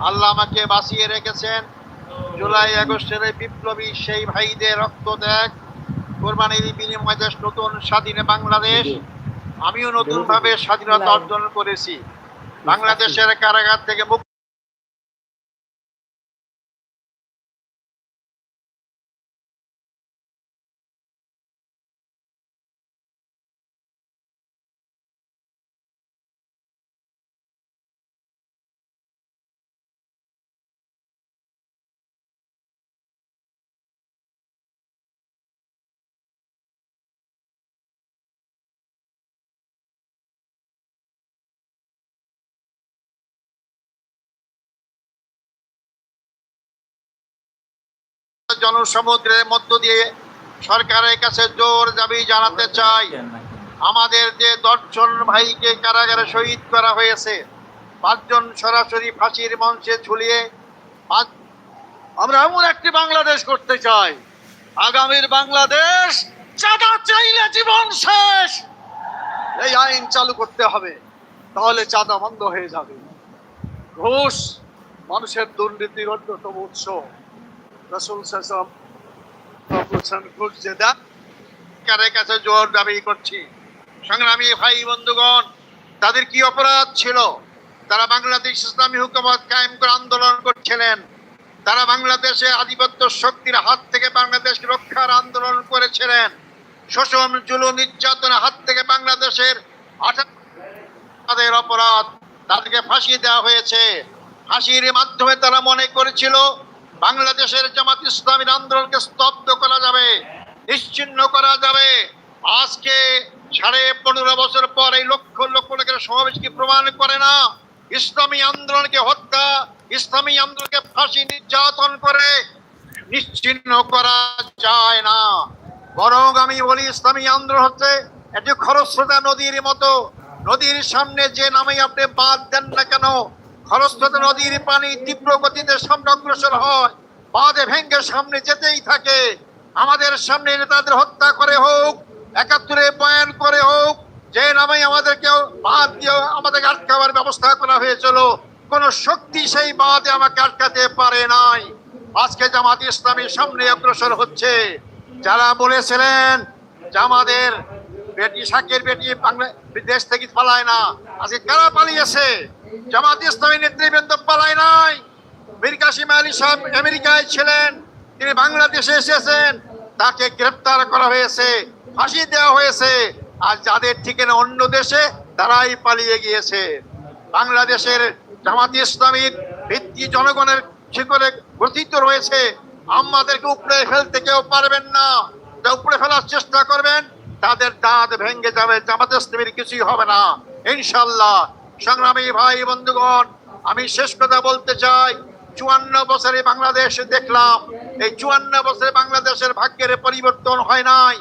আল্লাহ আমাকে বাঁচিয়ে রেখেছেন। জুলাই, আগস্টের বিপ্লবী সেই ভাইদের রক্ত দেখ কোরবানির বিনিময় দেশ নতুন, স্বাধীন বাংলাদেশ। আমিও নতুনভাবে স্বাধীনতা অর্জন করেছি। বাংলাদেশের কারাগার থেকে মুক্ত জনসমুদ্রের মধ্য দিয়ে সরকারের কাছে জোর দাবি জানাতে চাই। আমাদের যে দশজন ভাইকে কারাগারে শহীদ করা হয়েছে, পাঁচজন সরাসরি ফাঁসির মঞ্চে ঝুলিয়ে আমরা এমন একটি বাংলাদেশ করতে চাই। আগামীর বাংলাদেশ চাঁদা চাইলে জীবন শেষ। এই আইন চালু করতে হবে, তাহলে চাঁদা বন্ধ হয়ে যাবে। ঘুষ মানুষের দুর্নীতির অন্যতম উৎস। রসুল ঘুষ যে কারের কাছে জোর দাবি করছি। সংগ্রামী ভাই বন্ধুগণ, তাদের কি অপরাধ ছিল? তারা বাংলাদেশ ইসলামী হুকুমত কায়েম করে আন্দোলন করছিলেন। তারা বাংলাদেশে আধিপত্য শক্তির হাত থেকে বাংলাদেশ রক্ষার আন্দোলন করেছিলেন। শোষণ, জুলুম, নির্যাতনের হাত থেকে বাংলাদেশের তাদের অপরাধ তাদেরকে ফাঁসি দেওয়া হয়েছে। ফাঁসির মাধ্যমে তারা মনে করেছিল বাংলাদেশের জামাত ইসলামীর আন্দোলনকে স্তব্ধ করা যাবে নিশ্চিহ্ন করা যাবে। আজকে সাড়ে পনেরো বছর পর এই লক্ষ লক্ষ লোকের সমাবেশ কি প্রমাণ করে না? ইসলামী আন্দোলনকে হত্যা, ইসলামী আন্দোলনকে ফাঁসি, নির্যাতন করে নিশ্চিহ্ন করা যায় না। বরং আমি বলি, ইসলামী আন্দোলন হচ্ছে একটি খরস্রোতা নদীর মতো। নদীর সামনে যে নামে আপনি বাদ দেন না কেন খরস্রোতা নদীর পানি তীব্র গতিতে সামনে অগ্রসর হয়। বাঁধে ভেঙ্গে সামনে যেতেই থাকে। আমাদের সামনে নেতাদের হত্যা করে হোক, একাত্তরে বয়ান করে হোক, যে নামে আমাদেরকে বাদ দিয়ে আমাদেরকে আটকাবার ব্যবস্থা করা হয়েছিল, কোন শক্তি সেই বাদে আমাকে আটকাতে পারে নাই। আজকে জামাত ইসলামী সামনে অগ্রসর হচ্ছে। যারা বলেছিলেন যে আমাদের বেটি শাকের বেটি বাংলা দেশ থেকে পালায় না, আজকে কারা পালিয়েছে? জামাত ইসলামী নেতৃবৃন্দ পালায় নাই। মীর কাসিম আলী সাহেব আমেরিকায় ছিলেন, তিনি বাংলাদেশে এসেছেন, তাকে গ্রেপ্তার করা হয়েছে, ফাঁসি দেওয়া হয়েছে। আর যাদের ঠিকানা অন্য দেশে, তারাই পালিয়ে গিয়েছে। বাংলাদেশের জামাত ইসলামীর ভিত্তি জনগণের শিকড়ে গঠিত রয়েছে। আমাদেরকে উপরে ফেলতে কেউ পারবেন না। যা উপরে ফেলার চেষ্টা করবেন, তাদের দাঁত ভেঙে যাবে। জামাত ইসলামীর কিছুই হবে না। ইনশাল্লাহ সংগ্রামী ভাই বন্ধুগণ, আমি শেষ কথা বলতে চাই, চুয়ান্ন বছরে বাংলাদেশ দেখলাম। এই চুয়ান্ন বছরে বাংলাদেশের ভাগ্যের পরিবর্তন হয় নাই।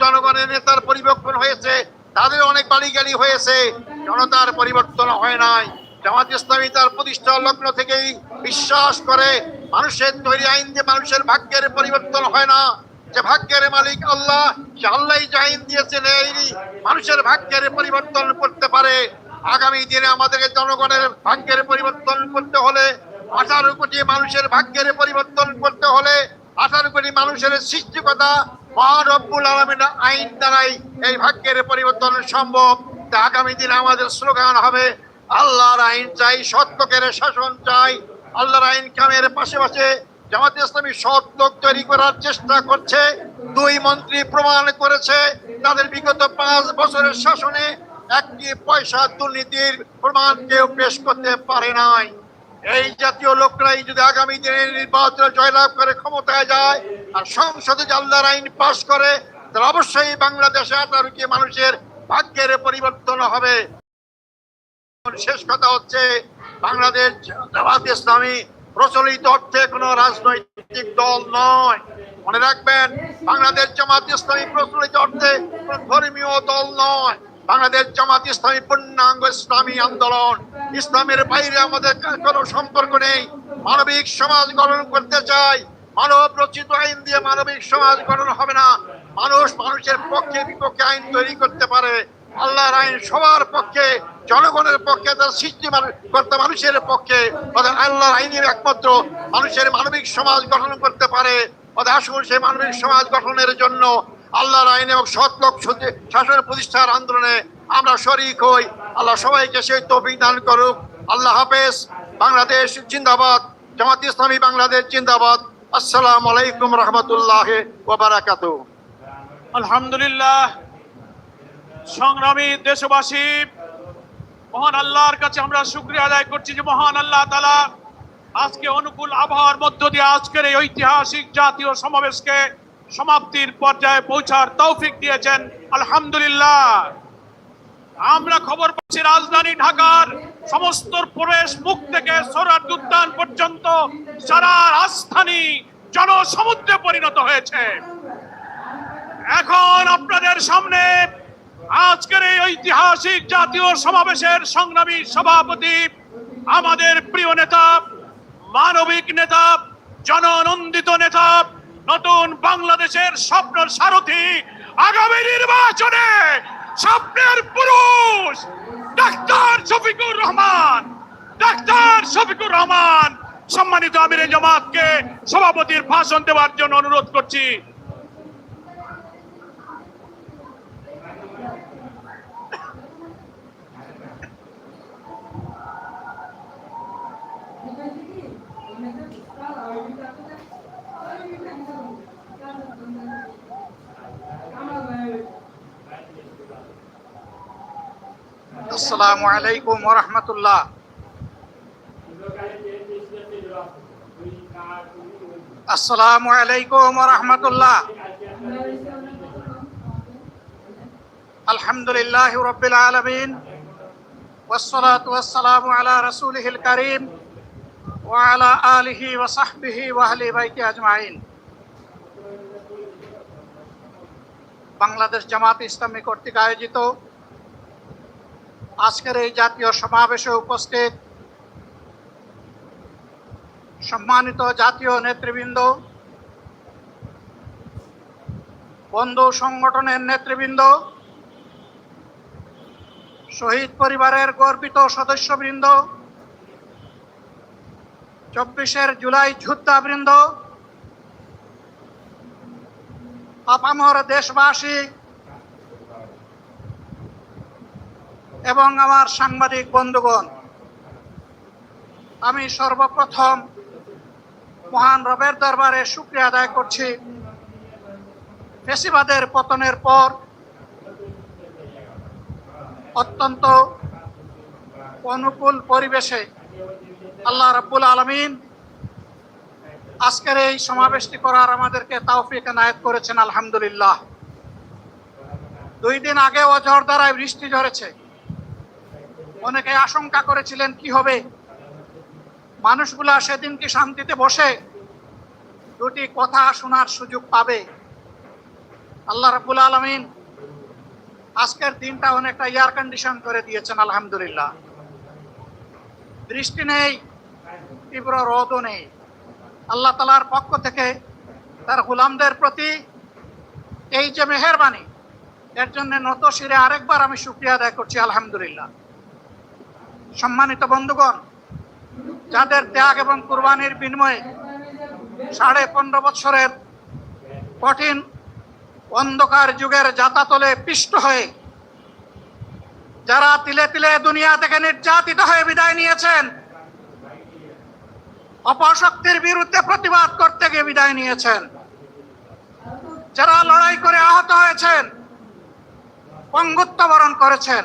জনগণের নেতার পরিবর্তন হয়েছে, তাদের অনেক বাড়িগাড়ি হয়েছে, জনতার পরিবর্তন হয় নাই। জামাত ইসলামী তার প্রতিষ্ঠা লগ্ন থেকেই বিশ্বাস করে, মানুষের তৈরি আইন দিয়ে মানুষের ভাগ্যের পরিবর্তন হয় না। যে ভাগ্যের মালিক আল্লাহ সে আল্লাহ যে আইন দিয়েছেন, এই মানুষের ভাগ্যের পরিবর্তন করতে পারে। আগামী দিনে আমাদেরকে জনগণের ভাগ্যের পরিবর্তন করতে হলে, আঠারো কোটি মানুষের ভাগ্যের পরিবর্তন করতে হলে, আঠারো কোটি মানুষের সৃষ্টিকতা মহারব্বুল আলমিন আইন দ্বারাই এই ভাগ্যের পরিবর্তন সম্ভব। আগামী দিনে আমাদের স্লোগান হবে, আল্লাহর আইন চাই, সত্যকের শাসন চাই। আল্লাহর আইন কামের পাশাপাশি জামাত ইসলামী সৎ লোক তৈরি করার চেষ্টা করছে। দুই মন্ত্রী প্রমাণ করেছে, তাদের বিগত পাঁচ বছরের শাসনে একটি পয়সা দুর্নীতির প্রমাণ কেউ পেশ করতে পারে নাই। এই জাতীয় লোকরাই যদি আগামী দিনে নির্বাচনে জয়লাভ করে ক্ষমতায় যায় আর সংসদে আল্লাহর আইন পাশ করে, তাহলে অবশ্যই বাংলাদেশে আঠারো কোটি মানুষের ভাগ্যের পরিবর্তন হবে। শেষ কথা হচ্ছে, বাংলাদেশ জামাত ইসলামী প্রচলিত অর্থে কোনো রাজনৈতিক দল নয়। মনে রাখবেন, বাংলাদেশ জামাত ইসলামী প্রচলিত অর্থে কোনো ধর্মীয় দল নয়। বাংলাদেশ জামাত ইসলামী পূর্ণাঙ্গ ইসলামী আন্দোলন। ইসলামের বাইরে আমাদের কোনো সম্পর্ক নেই। মানবিক সমাজ গঠন করতে চাই। মানব রচিত আইন দিয়ে মানবিক সমাজ গঠন হবে না। মানুষ মানুষের পক্ষে বিপক্ষে আইন তৈরি করতে পারে। আল্লাহর আইন সবার পক্ষে, জনগণের পক্ষে, তার সৃষ্টি করতে মানুষের পক্ষে। অর্থাৎ আল্লাহর আইনের একমাত্র মানুষের মানবিক সমাজ গঠন করতে পারে। অর্থাৎ আসুন সেই মানবিক সমাজ গঠনের জন্য আল্লাহর আইন এবং সৎ লোক শাসন প্রতিষ্ঠার আন্দোলনে আমরা শরিক হই। আল্লাহ সবাইকে সেই তৌফিক দান করুক। আল্লাহ হাফেজ। বাংলাদেশ জিন্দাবাদ। জামাত ইসলামী বাংলাদেশ জিন্দাবাদ। আসসালামু আলাইকুম রহমতুল্লাহ ওবারাকাতু আলহামদুলিল্লাহ। সংগ্রামী দেশবাসী, মহান আল্লাহর কাছে আমরা শুক্রিয়া আদায় করছি যে মহান আল্লাহ তালা আজকে অনুকূল আবহাওয়ার মধ্য দিয়ে আজকের এই ঐতিহাসিক জাতীয় সমাবেশকে সমাপ্তির পর্যায়ে পৌঁছার তৌফিক দিয়েছেন। আলহামদুলিল্লাহ। আমরা খবর পাচ্ছি রাজধানী ঢাকার সমস্ত প্রবেশ মুখ থেকে সরার উদ্যান পর্যন্ত সারা রাজধানী জনসমুদ্রে পরিণত হয়েছে। এখন আপনাদের সামনে আজকের এই ঐতিহাসিক জাতীয় সমাবেশের সংগ্রামী সভাপতি, আমাদের প্রিয় নেতা, মানবিক নেতা, জননন্দিত নেতা নতুন বাংলাদেশের স্বপ্নের সারথি আগামী নির্বাচনে স্বপ্নের পুরুষ ডাক্তার শফিকুর রহমান। ডাক্তার শফিকুর রহমান। সম্মানিত আমিরে জামাতকে সভাপতির ভাষণ দেওয়ার জন্য অনুরোধ করছি। আসসালামু আলাইকুম ওরহমতুল্লাহ আসসালামু আলাইকুম ওরহমতুল্লাহ আলহামদুলিল্লাহ রবিল আলমিন والصلاة والسلام على رسوله الكريم وعلى آله وصحبه وأهل بيته أجمعين বাংলাদেশ জামাত ইসলামী কর্তৃক আয়োজিত আজকের এই জাতীয় সমাবেশে উপস্থিত সম্মানিত জাতীয় নেতৃবৃন্দ, বন্ধু সংগঠনের নেতৃবৃন্দ, শহীদ পরিবারের গর্বিত সদস্যবৃন্দ, চব্বিশের জুলাই যোদ্ধাবৃন্দ, আপামর দেশবাসী এবং আমার সাংবাদিক বন্ধুগণ, আমি সর্বপ্রথম মহান রবের দরবারে শুক্রিয়া আদায় করছি। ফেসিবাদের পতনের পর অত্যন্ত অনুকূল পরিবেশে আল্লাহ রাব্বুল আলমিন আজকের এই সমাবেশটি করার আমাদেরকে তাওফিক নায়ত করেছেন, আলহামদুলিল্লাহ। দুই দিন আগে অঝড় দ্বারায় বৃষ্টি ঝরেছে। অনেকে আশঙ্কা করেছিলেন, কি হবে? মানুষগুলা সেদিন কি শান্তিতে বসে? দুটি কথা শোনার সুযোগ পাবে। আল্লাহ রাবুল আলমিন আজকের দিনটা অনেকটা এয়ার কন্ডিশন করে দিয়েছেন, আলহামদুলিল্লাহ। বৃষ্টি নেই, তীব্র রোদও নেই। আল্লাহ তালার পক্ষ থেকে তার গুলামদের প্রতি এই যে মেহরবানি, এর জন্য নত আরেকবার আমি শুক্রিয়া আদায় করছি, আলহামদুলিল্লাহ। সম্মানিত বন্ধুগণ, যাদের ত্যাগ এবং কুরবানির বিনিময়ে সাড়ে পনেরো বছরের কঠিন অন্ধকার যুগের যাতাতলে পিষ্ট হয়ে, যারা তিলে তিলে দুনিয়া থেকে নির্যাতিত হয়ে বিদায় নিয়েছেন, অপশক্তির বিরুদ্ধে প্রতিবাদ করতে গিয়ে বিদায় নিয়েছেন, যারা লড়াই করে আহত হয়েছেন, পঙ্গুত্ব বরণ করেছেন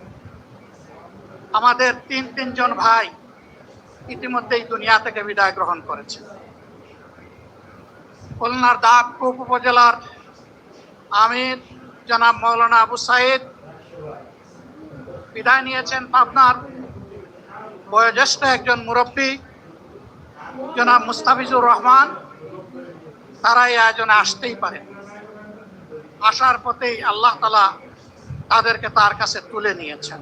আমাদের তিন তিনজন ভাই ইতিমধ্যেই দুনিয়া থেকে বিদায় গ্রহণ করেছে। খুলনার দাবকুপ উপজেলার আমির জনাব মৌলানা আবু সাইদ বিদায় নিয়েছেন পাবনার বয়োজ্যেষ্ঠ একজন মুরব্বী জনাব মুস্তাফিজুর রহমান। তারা এই আয়োজনে আসতেই পারে। আসার পথেই আল্লাহ তালা তাদেরকে তার কাছে তুলে নিয়েছেন।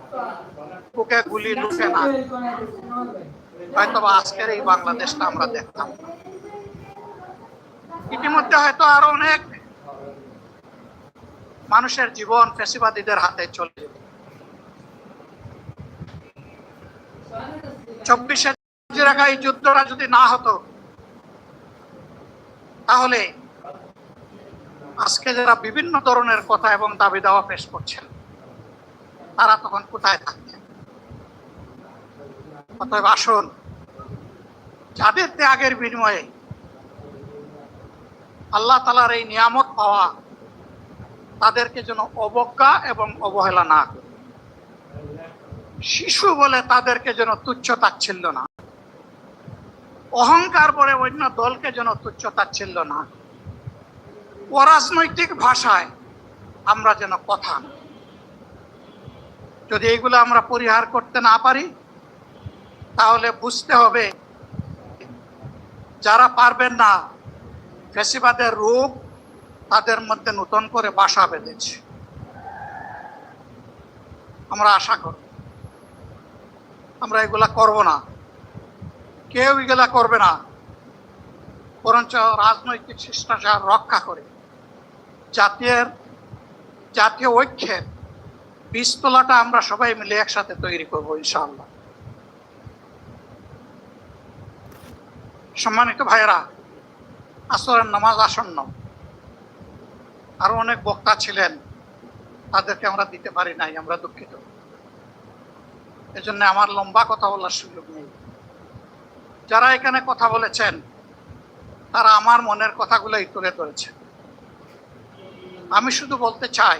বুকে গুলি না হয়তো আজকের এই বাংলাদেশটা আমরা দেখতাম ইতিমধ্যে হয়তো আরও অনেক মানুষের জীবন ফেসিবাদীদের হাতে চলে। চব্বিশে এই যুদ্ধটা যদি না হতো, তাহলে আজকে যারা বিভিন্ন ধরনের কথা এবং দাবি দাওয়া পেশ করছেন তারা তখন কোথায় থাকতেন অতএব আসুন, যাদের ত্যাগের বিনিময়ে আল্লাহ তালার এই নিয়ামত পাওয়া, তাদেরকে যেন অবজ্ঞা এবং অবহেলা না। শিশু বলে তাদেরকে যেন তুচ্ছ তাচ্ছিল্য না অহংকার বলে অন্য দলকে যেন তুচ্ছ তাচ্ছিল্য না অরাজনৈতিক ভাষায় আমরা যেন কথা না। যদি এগুলো আমরা পরিহার করতে না পারি, তাহলে বুঝতে হবে যারা পারবেন না, ফেসিবাদের রূপ তাদের মধ্যে নতুন করে বাসা বেঁধেছে। আমরা আশা করব আমরা এগুলা করব না। কেউ এগুলা করবে না। বরঞ্চ রাজনৈতিক শিষ্টাচার রক্ষা করে জাতীয় জাতীয় ঐক্যের বীজতলাটা আমরা সবাই মিলে একসাথে তৈরি করব, ইনশাআল্লাহ। সম্মানিত ভাইয়েরা, আসরের নামাজ আসন্ন। আরও অনেক বক্তা ছিলেন, তাদেরকে আমরা দিতে পারি নাই, আমরা দুঃখিত। এজন্য আমার লম্বা কথা বলার সুযোগ নেই। যারা এখানে কথা বলেছেন, তারা আমার মনের কথাগুলোই তুলে ধরেছে আমি শুধু বলতে চাই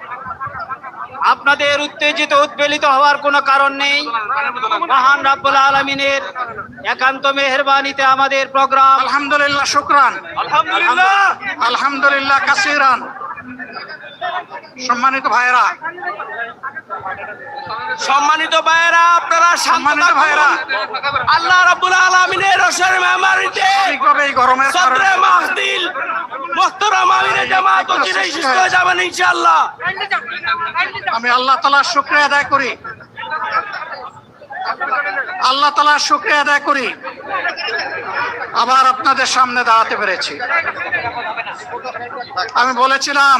আপনাদের উত্তেজিত উদ্বেলিত হওয়ার কোনো কারণ নেই। মহান রাব্বুল আলমিনের একান্ত মেহরবানিতে আমাদের প্রোগ্রাম। আলহামদুলিল্লাহ শুক্রান। আলহামদুলিল্লাহ। আলহামদুলিল্লাহ কাসিরান। সম্মানিত ভাইরা সম্মানিত ভাইয়েরা আপনারা সম্মানিত ভাইরা আল্লাহ রাব্বুল আলামিনের রসের মেমারিতে এই গরমের কারণে মাহদিল মোহতারাম আমিরে জামাত অচিরেই সুস্থ হয়ে যাবেন ইনশাআল্লাহ। আমি আল্লাহ তালার শুক্রিয়া আদায় করি। আল্লাহ তালার শুক্রিয়া আদায় করি। আবার আপনাদের সামনে দাঁড়াতে পেরেছি। আমি বলেছিলাম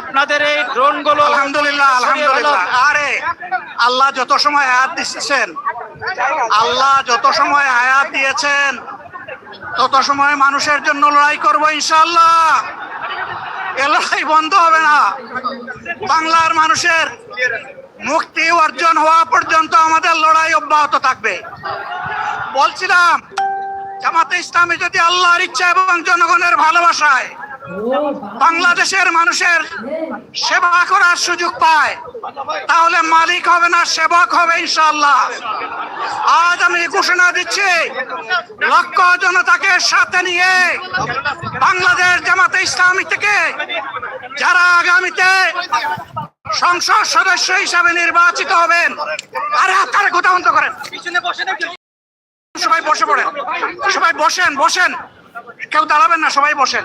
আপনাদের এই ড্রোনগুলো আলহামদুলিল্লাহ আলহামদুলিল্লাহ। আরে আল্লাহ যত সময় আয়াত দিচ্ছেন আল্লাহ যত সময় আয়াত দিয়েছেন তত সময় মানুষের জন্য লড়াই করব ইনশাআল্লাহ। এ লড়াই বন্ধ হবে না। বাংলার মানুষের মুক্তি অর্জন হওয়া পর্যন্ত আমাদের লড়াই অব্যাহত থাকবে। বলছিলাম জামাতে ইসলামী যদি আল্লাহর ইচ্ছা এবং জনগণের ভালোবাসায় বাংলাদেশের মানুষের সেবা করার সুযোগ পায়, তাহলে মালিক হবে না, সেবক হবে ইনশাল্লাহ আজ আমি ঘোষণা দিচ্ছি, লক্ষ জনতাকে সাথে নিয়ে বাংলাদেশ জামাতে ইসলামী থেকে যারা আগামীতে সংসদ সদস্য হিসাবে নির্বাচিত হবেন আরে আপনারা কথা বন্ধ করেন। সবাই বসে পড়েন, সবাই বসেন বসেন। কেউ দাঁড়াবেন না, সবাই বসেন।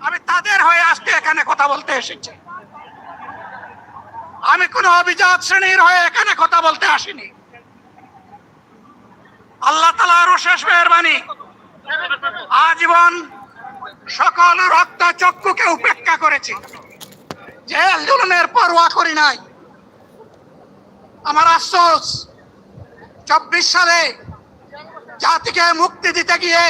আমি তাদের হয়ে আজকে এখানে কথা বলতে এসেছি। আমি কোনো অভিজাত শ্রেণির হয়ে এখানে কথা বলতে আসিনি। আল্লাহ তালার শেষ মেহরবানি। আজীবন সকল রক্ত চক্ষুকে উপেক্ষা করেছি। যে জুলুমের পরোয়া করি নাই। আমার আফসোস, চব্বিশ সালে জাতিকে মুক্তি দিতে গিয়ে